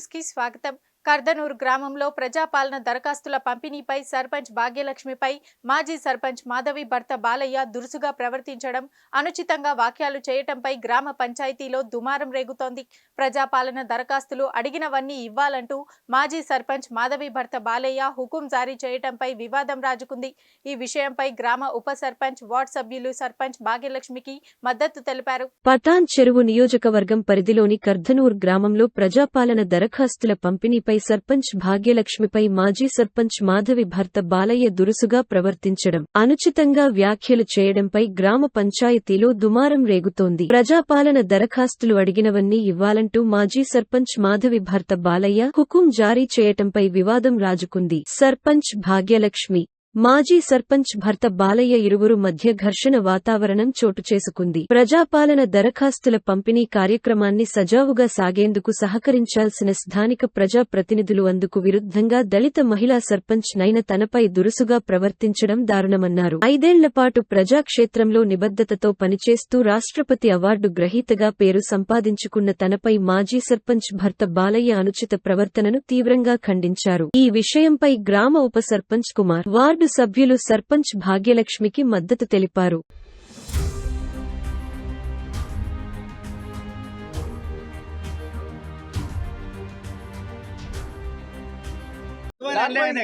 News కి స్వాగతం కర్దనూరు గ్రామంలో ప్రజాపాలన దరఖాస్తుల పంపిణీపై సర్పంచ్ భాగ్యలక్ష్మిపై మాజీ సర్పంచ్ మాధవి భర్త బాలయ్య దురుసుగా ప్రవర్తించడం అనుచితంగా వాక్యాలు చేయటంపై గ్రామ పంచాయతీలో దుమారం రేగుతోంది. ప్రజాపాలన దరఖాస్తులు అడిగినవన్నీ ఇవ్వాలంటూ మాజీ సర్పంచ్ మాధవి భర్త బాలయ్య హుకుం జారీ చేయటంపై వివాదం రాజుకుంది. ఈ విషయంపై గ్రామ ఉప సర్పంచ్ వార్డ్ సభ్యులు సర్పంచ్ భాగ్యలక్ష్మికి మద్దతు తెలిపారు. పతాన్ చెరువు నియోజకవర్గం పరిధిలోని కర్ధనూర్ గ్రామంలో ప్రజాపాలన దరఖాస్తుల పంపిణీపై సర్పంచ్ భాగ్యలక్ష్మిపై మాజీ సర్పంచ్ మాధవి భర్త బాలయ్య దురుసుగా ప్రవర్తించడం అనుచితంగా వ్యాఖ్యలు చేయడంపై గ్రామ పంచాయతీలో దుమారం రేగుతోంది. ప్రజాపాలన దరఖాస్తులు అడిగినవన్నీ ఇవ్వాలంటూ మాజీ సర్పంచ్ మాధవి భర్త బాలయ్య హుకుం జారీ చేయటంపై వివాదం రాజుకుంది. సర్పంచ్ భాగ్యలక్ష్మి మాజీ సర్పంచ్ భర్త బాలయ్య ఇరువురు మధ్య ఘర్షణ వాతావరణం చోటు చేసుకుంది. ప్రజాపాలన దరఖాస్తుల పంపిణీ కార్యక్రమాన్ని సజావుగా సాగేందుకు సహకరించాల్సిన స్థానిక ప్రజా ప్రతినిధులు అందుకు విరుద్ధంగా దళిత మహిళా సర్పంచ్ నైన తనపై దురుసుగా ప్రవర్తించడం దారుణమన్నారు. ఐదేళ్ళపాటు ప్రజాక్షేత్రంలో నిబద్ధతతో పనిచేస్తూ రాష్ట్రపతి అవార్డు గ్రహీతగా పేరు సంపాదించుకున్న తనపై మాజీ సర్పంచ్ భర్త బాలయ్య అనుచిత ప్రవర్తనను తీవ్రంగా ఖండించారు. ఈ విషయంపై గ్రామ ఉప సర్పంచ్ కుమార్ వార్డు సభ్యులు సర్పంచ్ భాగ్యలక్ష్మికి మద్దతు తెలిపారు.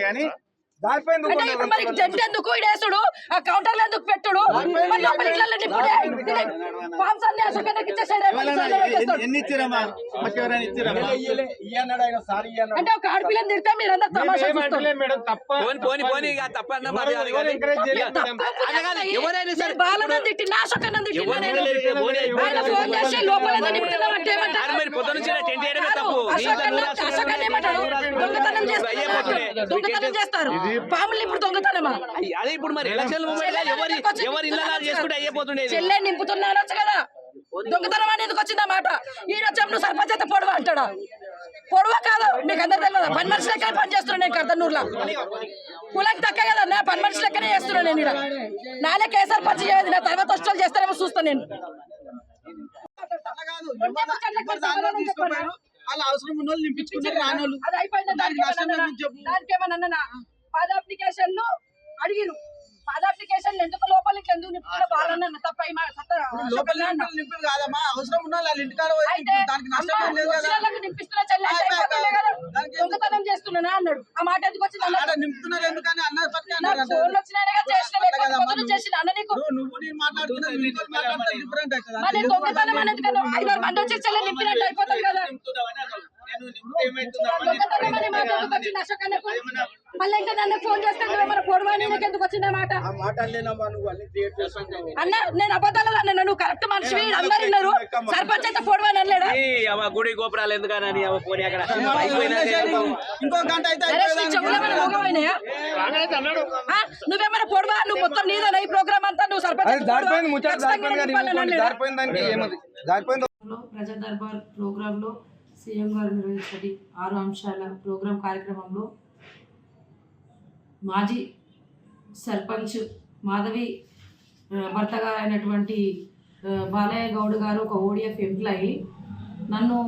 కానీ మరి జెంట్ ఎందుకు ఇడేసుడు ఆ కౌంటర్లు ఎందుకు పెట్టుడు అంటే ఒక ఆడపిల్లని తిడితే మీరందరూ తమాషా చూస్తారు మేడం తప్ప పోని పోని పోని ఇక తప్పన్న మరి అది ఎవరు కానీ encourage చేయలేదు ఇక మేడం. అదే కాదు, ఎవరైనా సరే బాలన్న తిట్టినా అశోకన్న తిట్టినా ఎవరు నేను లేరు, పోనీ, ఆయన ఫోన్ చేసి లోపల ఏమంటారు అశోకన్న దొంగతనం అయ్యే చేస్తారు. పోతుండే. దొంగతనం చేస్తారు. పాములు ఇప్పుడు దొంగతనమా? అదే ఇప్పుడు మరి ఎలక్షన్ మూమెంట్లో ఎవరి ఎవరి ఇళ్ళ చేసుకుంటే అయ్యిపోతుండేది చెల్లె నింపుతున్నా అనొచ్చు కదా? దొంగతనం అనేది వచ్చింది మాట? ఈయన వచ్చాము నువ్వు సర్పంచ్ అయితే పొడవ అంటాడా? పొడవ కాదు? మీకు అందరు తెలియదు పని మనిషి లెక్క పని చేస్తున్నాను నేను కర్తనూరులో కులానికి తక్క కదా నా పని మనిషి లెక్కనే చేస్తున్నాను నేను ఇక్కడ నాలే కేసర్ పని చేయదు నా తర్వాత వచ్చి చేస్తారేమో చూస్తాను నేను. వాళ్ళ అవసరం ఉన్న వాళ్ళు నింపించుకుంటారు రాని వాళ్ళు దానికి నష్టం ఏముంది చెప్పు. దానికి ఏమన్నా పాద అప్లికేషన్లు అడిగిరు. అప్లికేషన్లు ఎందుకు లోపలికి ఎందుకు నింపుతున్నా బాలన్న తప్ప నింపులు కాదమ్మా అవసరం ఉన్న ఇంటికాడ నింపిస్తున్నా. దొంగతనం చేస్తున్నానా అన్నాడు. ఆ మాట ఎందుకు వచ్చింది నింపుతున్నారు ఎందుకని? అన్న. ఫోన్లు వచ్చినాయిగా చేసిన అన్న నీకు. నువ్వు నేను మాట్లాడుతున్నా. దొంగతనం అనేది కదా. ఐదారు మంది వచ్చి చెల్లె నింపినట్టు అయిపోతుంది కదా. మళ్ళీ ఇంకా నన్ను ఫోన్ చేస్తే నువ్వేమైనా పొడవా నీకు ఎందుకు వచ్చింది ఆ మాట? ఆ మాట లేనమ్మా నువ్వు అన్ని క్రియేట్ చేస్తున్నావు అన్న నేను అబద్ధాలు అన్న నువ్వు కరెక్ట్ మనిషివి అందరు విన్నారు సర్పంచ్ అయితే పొడవని అనలేడా? ఈ అవ గుడి గోపురాలు ఎందుకని పోనీ అక్కడ? ఇంకో గంట? నువ్వేమైనా పొడవా? నువ్వు మొత్తం నీదేనా ఈ ప్రోగ్రామ్ అంతా నువ్వు సర్పంచ్లో ప్రజా దర్బార్ ప్రోగ్రాంలో సీఎం గారు నిర్వహించటి ఆరు అంశాల ప్రోగ్రాం కార్యక్రమంలో మాజీ సర్పంచ్ మాధవి భర్త గారు అయినటువంటి బాలయ్య గౌడ్ గారు ఒక ఓడిఎఫ్ ఎంప్లాయీ. నన్ను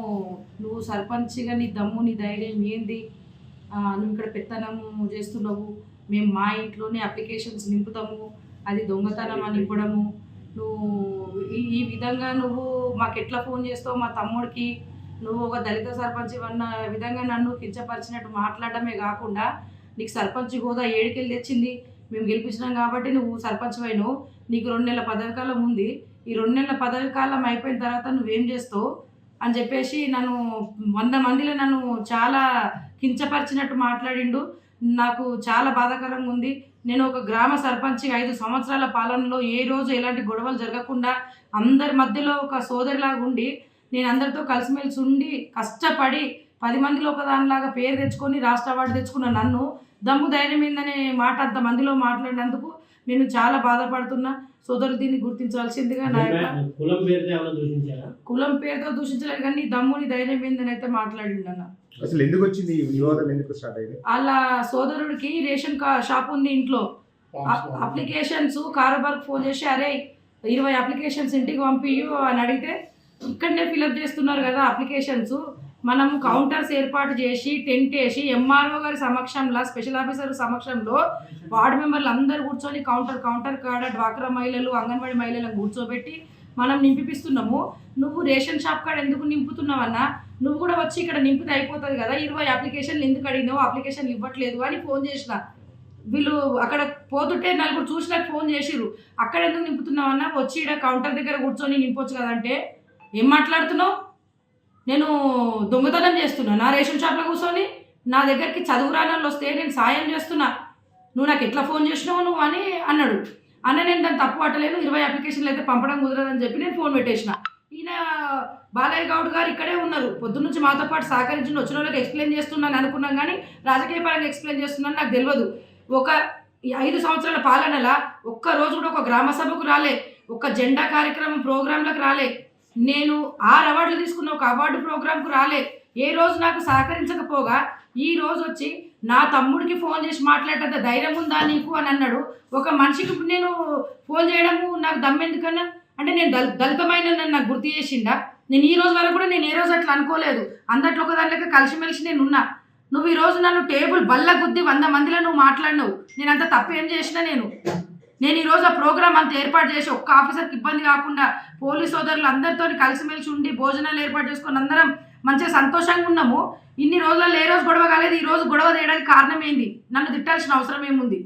నువ్వు సర్పంచ్గా నీ దమ్ము నీ ధైర్యం ఏంది? నువ్వు ఇక్కడ పెత్తనము చేస్తున్నావు. మేము మా ఇంట్లోనే అప్లికేషన్స్ నింపుతాము. అది దొంగతనం అని ఇవ్వడము. నువ్వు ఈ ఈ విధంగా నువ్వు మాకు ఎట్లా ఫోన్ చేస్తావు? మా తమ్ముడికి నువ్వు ఒక దళిత సర్పంచ్ అన్న విధంగా నన్ను కించపరిచినట్టు మాట్లాడటమే కాకుండా నీకు సర్పంచ్ హోదా ఏడుకెళ్ళి తెచ్చింది. మేము గెలిపించినాం కాబట్టి నువ్వు సర్పంచ్ అయినావు. నీకు రెండు నెలల పదవి కాలం ఉంది. ఈ రెండు నెలల పదవి కాలం అయిపోయిన తర్వాత నువ్వేం చేస్తావు? అని చెప్పేసి నన్ను వంద మందిలో నన్ను చాలా కించపరిచినట్టు మాట్లాడిండు. నాకు చాలా బాధాకరంగా ఉంది. నేను ఒక గ్రామ సర్పంచ్ ఐదు సంవత్సరాల పాలనలో ఏ రోజు ఎలాంటి గొడవలు జరగకుండా అందరి మధ్యలో ఒక సోదరిలాగా ఉండి నేను అందరితో కలిసిమెలిసి ఉండి కష్టపడి పది మందిలో ఒక దానిలాగా పేరు తెచ్చుకొని రాష్ట్ర అవార్డు తెచ్చుకున్న నన్ను దమ్ము ధైర్యం ఏందనే మాట అంత మందిలో మాట్లాడినందుకు నేను చాలా బాధపడుతున్నా. సోదరులు దీన్ని గుర్తించాల్సిందిగా నా యొక్క కులం పేరుతో దూషించలేదు కానీ దమ్ముని ధైర్యం ఏందని అయితే మాట్లాడిండు అన్న అసలు ఎందుకు వచ్చింది వివాదం? ఎందుకు స్టార్ట్ అయింది? వాళ్ళ సోదరుడికి రేషన్ కా షాప్ ఉంది ఇంట్లో. అప్- అప్లికేషన్స్ కారోబార్కి ఫోన్ చేసి అరే ఇరవై అప్లికేషన్స్ ఇంటికి పంపియు అని అడిగితే ఇక్కడనే ఫిలప్ చేస్తున్నారు కదా అప్లికేషన్స్ మనము కౌంటర్స్ ఏర్పాటు చేసి టెంట్ వేసి ఎంఆర్ఓ గారి సమక్షంలో స్పెషల్ ఆఫీసర్ సమక్షంలో వార్డు మెంబర్లు అందరు కూర్చొని కౌంటర్ కౌంటర్ కాడ డ్వాక్రా మహిళలు అంగన్వాడీ మహిళలను కూర్చోబెట్టి మనం నింపిపిస్తున్నాము. నువ్వు రేషన్ షాప్ కాడ ఎందుకు నింపుతున్నావన్నా? నువ్వు కూడా వచ్చి ఇక్కడ నింపితే అయిపోతుంది కదా. ఇరవై అప్లికేషన్లు ఎందుకు అడిగినావు? అప్లికేషన్లు ఇవ్వట్లేదు అని ఫోన్ చేసిన. వీళ్ళు అక్కడ పోతుంటే నలుగురు చూసినాక ఫోన్ చేసిరు అక్కడ ఎందుకు నింపుతున్నావన్నా? వచ్చి ఇక్కడ కౌంటర్ దగ్గర కూర్చొని నింపొచ్చు కదంటే ఏం మాట్లాడుతున్నావు? నేను దొంగతనం చేస్తున్నా. నా రేషన్ షాప్లో కూర్చొని నా దగ్గరికి చదువు రాని వస్తే నేను సాయం చేస్తున్నా. నువ్వు నాకు ఎట్లా ఫోన్ చేసినావు నువ్వు అని అన్నాడు. అన్న నేను దాన్ని తప్పు పట్టలేను ఇరవై అప్లికేషన్లు అయితే పంపడం కుదరదని చెప్పి నేను ఫోన్ పెట్టేసిన. ఈయన బాలయ్య గౌడ్ గారు ఇక్కడే ఉన్నారు. పొద్దున్న నుంచి మాతో పాటు సహకరించి వచ్చిన వాళ్ళకి ఎక్స్ప్లెయిన్ చేస్తున్నాను అనుకున్నాం కానీ రాజకీయ పరంగా ఎక్స్ప్లెయిన్ చేస్తున్నాను నాకు తెలియదు. ఒక ఈ ఐదు సంవత్సరాల పాలనలా ఒక్క రోజు కూడా ఒక గ్రామ సభకు రాలే. ఒక జెండా కార్యక్రమం ప్రోగ్రాంలకు రాలే. నేను ఆరు అవార్డులు తీసుకున్న ఒక అవార్డు ప్రోగ్రాంకు రాలే. ఏ రోజు నాకు సహకరించకపోగా ఈ రోజు వచ్చి నా తమ్ముడికి ఫోన్ చేసి మాట్లాడేంత ధైర్యం ఉందా నీకు అని అన్నాడు. ఒక మనిషికి నేను ఫోన్ చేయడము నాకు దమ్మెందుకన్నా అంటే నేను దళ దళితమైన నన్ను నాకు గుర్తు చేసిండా? నేను ఈ రోజు వరకు కూడా నేను ఏ రోజు అట్లా అనుకోలేదు. అందట్లో ఒక దాంట్లో కలిసిమెలిసి నేను ఉన్నా. నువ్వు ఈ రోజు నన్ను టేబుల్ బల్ల గుద్ది వంద మందిలో నువ్వు మాట్లాడినావు. నేను అంత తప్పు ఏం చేసినా నేను? నేను ఈరోజు ఆ ప్రోగ్రామ్ అంతా ఏర్పాటు చేసి ఒక్క ఆఫీసర్కి ఇబ్బంది కాకుండా పోలీస్ సోదరులు అందరితో కలిసిమెలిసి ఉండి భోజనాలు ఏర్పాటు చేసుకొని అందరం మంచిగా సంతోషంగా ఉన్నాము. ఇన్ని రోజులలో ఏ రోజు గొడవ కాలేదు ఈ రోజు గొడవ చేయడానికి కారణం ఏంది? నన్ను తిట్టాల్సిన అవసరం ఏముంది?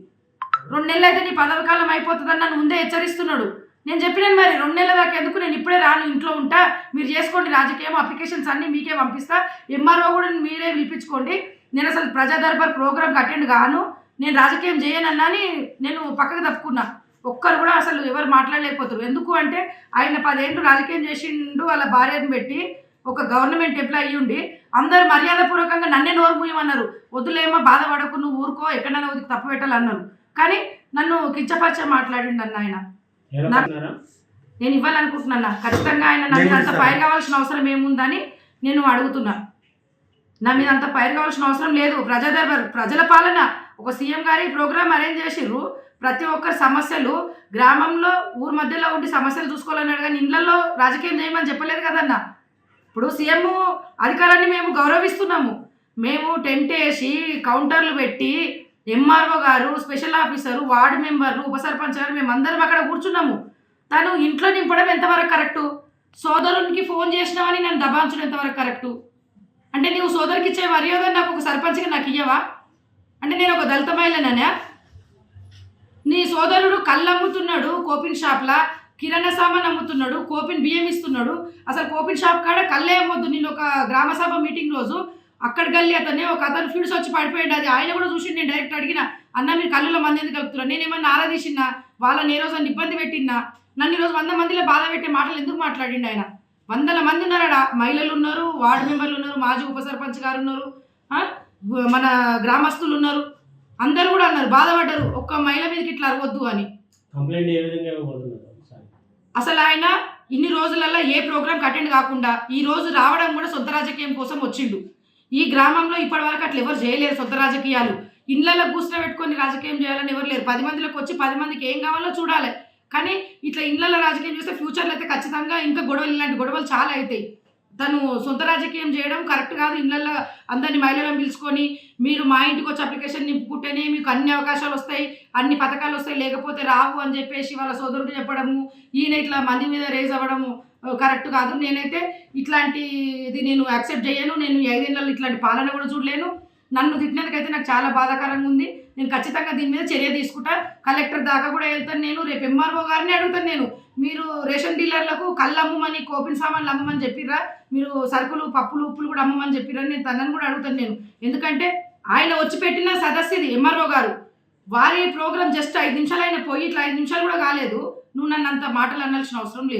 రెండు నెలలు అయితే నీ పదవి కాలం అయిపోతుందని నన్ను ముందే హెచ్చరిస్తున్నాడు. నేను చెప్పినాను మరి రెండు నెలల దాకా ఎందుకు నేను ఇప్పుడే రాను ఇంట్లో ఉంటా మీరు చేసుకోండి రాజకీయం అప్లికేషన్స్ అన్నీ మీకే పంపిస్తా ఎంఆర్ఓ కూడా మీరే పిలిపించుకోండి. నేను అసలు ప్రజా దర్బార్ ప్రోగ్రామ్కి అటెండ్ కాను. నేను రాజకీయం చేయనన్నా అని నేను పక్కకు తప్పుకున్నా. ఒక్కరు కూడా అసలు ఎవరు మాట్లాడలేకపోతారు. ఎందుకు అంటే ఆయన పదేళ్ళు రాజకీయం చేసిండు వాళ్ళ భార్యను పెట్టి ఒక గవర్నమెంట్ ఎంప్లాయీ అయ్యి ఉండి అందరు మర్యాదపూర్వకంగా నన్నే నోరు మూయమన్నారు. వద్దులేమో బాధపడకు నువ్వు ఊరుకో ఎక్కడైనా ఉదికి తప్పు పెట్టాలన్నారు కానీ నన్ను కించపరిచే మాట్లాడిండు అన్న ఆయన నేను ఇవ్వాలనుకుంటున్నా ఖచ్చితంగా ఆయన నా మీద అంత పైరు కావాల్సిన అవసరం ఏముందని నేను అడుగుతున్నా. నా మీద అంత పైరు కావాల్సిన అవసరం లేదు. ప్రజా దర్బార్ ప్రజల పాలన ఒక సీఎం గారి ప్రోగ్రామ్ అరేంజ్ చేసిర్రు. ప్రతి ఒక్కరి సమస్యలు గ్రామంలో ఊరు మధ్యలో ఉండి సమస్యలు చూసుకోవాలన్నాడు కానీ ఇళ్ళలో రాజకీయం చేయమని చెప్పలేదు కదన్న. ఇప్పుడు సీఎం అధికారాన్ని మేము గౌరవిస్తున్నాము. మేము టెంట్ వేసి కౌంటర్లు పెట్టి ఎంఆర్ఓ గారు స్పెషల్ ఆఫీసరు వార్డు మెంబర్లు ఉప సర్పంచ్ గారు మేమందరం అక్కడ కూర్చున్నాము. తను ఇంట్లో నింపడం ఎంతవరకు కరెక్టు? సోదరునికి ఫోన్ చేసినావని నన్ను దబాంచడం ఎంతవరకు కరెక్టు? అంటే నీవు సోదరికి ఇచ్చే మర్యాద నాకు ఒక సర్పంచ్గా నాకు ఇయ్యవా? అంటే నేను ఒక దళిత మహిళననే నీ సోదరుడు కళ్ళు అమ్ముతున్నాడు కోపిన్ షాప్లా కిరాణా సామాన్ అమ్ముతున్నాడు కోపిన్ బియ్యం ఇస్తున్నాడు. అసలు కోపిన్ షాప్ కాడ కళ్ళే అమ్మొద్దు. నేను ఒక గ్రామ సభ మీటింగ్ రోజు అక్కడ గల్లి అతనే ఒక అతను ఫ్యూడ్స్ వచ్చి పడిపోయాడు. అది ఆయన కూడా చూసి నేను డైరెక్ట్ అడిగిన అన్న మీరు కళ్ళులో మంది ఎందుకు కలుపుతున్నారు? నేను ఏమన్నా ఆరాధించినా వాళ్ళని ఏ రోజు అని ఇబ్బంది పెట్టినా నన్ను ఈరోజు వంద మందిలో బాధ పెట్టే మాటలు ఎందుకు మాట్లాడిండు ఆయన? వందల మంది ఉన్నారా మహిళలు ఉన్నారు వార్డు మెంబర్లు ఉన్నారు మాజీ ఉప సర్పంచ్ గారు ఉన్నారు. మన గ్రామస్తులు ఉన్నారు. అందరూ కూడా అన్నారు బాధపడ్డారు. ఒక్క మహిళ మీదకి ఇట్లా అరవద్దు అని. కంప్లైంట్ ఏ విధంగా ఇవ్వబోతున్నారు? ఒకసారి అసలు ఆయన ఇన్ని రోజులలో ఏ ప్రోగ్రామ్ అటెండ్ కాకుండా ఈ రోజు రావడం కూడా సొంత రాజకీయం కోసం వచ్చిండు. ఈ గ్రామంలో ఇప్పటివరకు అట్లా ఎవరు చేయలేరు సొంత రాజకీయాలు. ఇళ్ళలో కూర్చుని పెట్టుకొని రాజకీయం చేయాలని ఎవరు లేరు. పది మందిలోకి వచ్చి పది మందికి ఏం కావాలో చూడాలి. కానీ ఇట్లా ఇళ్ళలో రాజకీయం చేస్తే ఫ్యూచర్లో అయితే ఖచ్చితంగా ఇంకా గొడవలు ఇలాంటి గొడవలు చాలా అవుతాయి. తను సొంత రాజకీయం చేయడం కరెక్ట్ కాదు. ఇళ్ళల్లో అందరిని మహిళలను పిలుచుకొని మీరు మా ఇంటికి వచ్చి అప్లికేషన్ నింపుకుంటేనే మీకు అన్ని అవకాశాలు వస్తాయి అన్ని పథకాలు వస్తాయి లేకపోతే రావు అని చెప్పేసి వాళ్ళ సోదరుడు చెప్పడము ఈయన ఇట్లా మంది మీద రేజ్ అవ్వడము కరెక్ట్ కాదు. నేనైతే ఇట్లాంటి ఇది నేను యాక్సెప్ట్ చేయను. నేను ఈ ఇట్లాంటి పాలన కూడా చూడలేను. నన్ను తిట్టినందుకైతే నాకు చాలా బాధాకరంగా ఉంది. నేను ఖచ్చితంగా దీని మీద చర్య తీసుకుంటా. కలెక్టర్ దాకా కూడా వెళ్తాను నేను. రేపు ఎంఆర్ఓ గారిని అడుగుతాను నేను. మీరు రేషన్ డీలర్లకు కళ్ళు అమ్మమని కోపిన్ సామాన్లు అమ్మమని చెప్పిర్రా? మీరు సరుకులు పప్పులు ఉప్పులు కూడా అమ్మమని చెప్పిర్రా? నేను తనని కూడా అడుగుతాను నేను. ఎందుకంటే ఆయన వచ్చి పెట్టిన సదస్యది ఎంఆర్ఓ గారు. వారి ప్రోగ్రామ్ జస్ట్ ఐదు నిమిషాలు ఆయన పోయి ఇట్లా ఐదు నిమిషాలు కూడా కాలేదు. నువ్వు నన్ను అంత మాటలు అనాల్సిన అవసరం లేదు.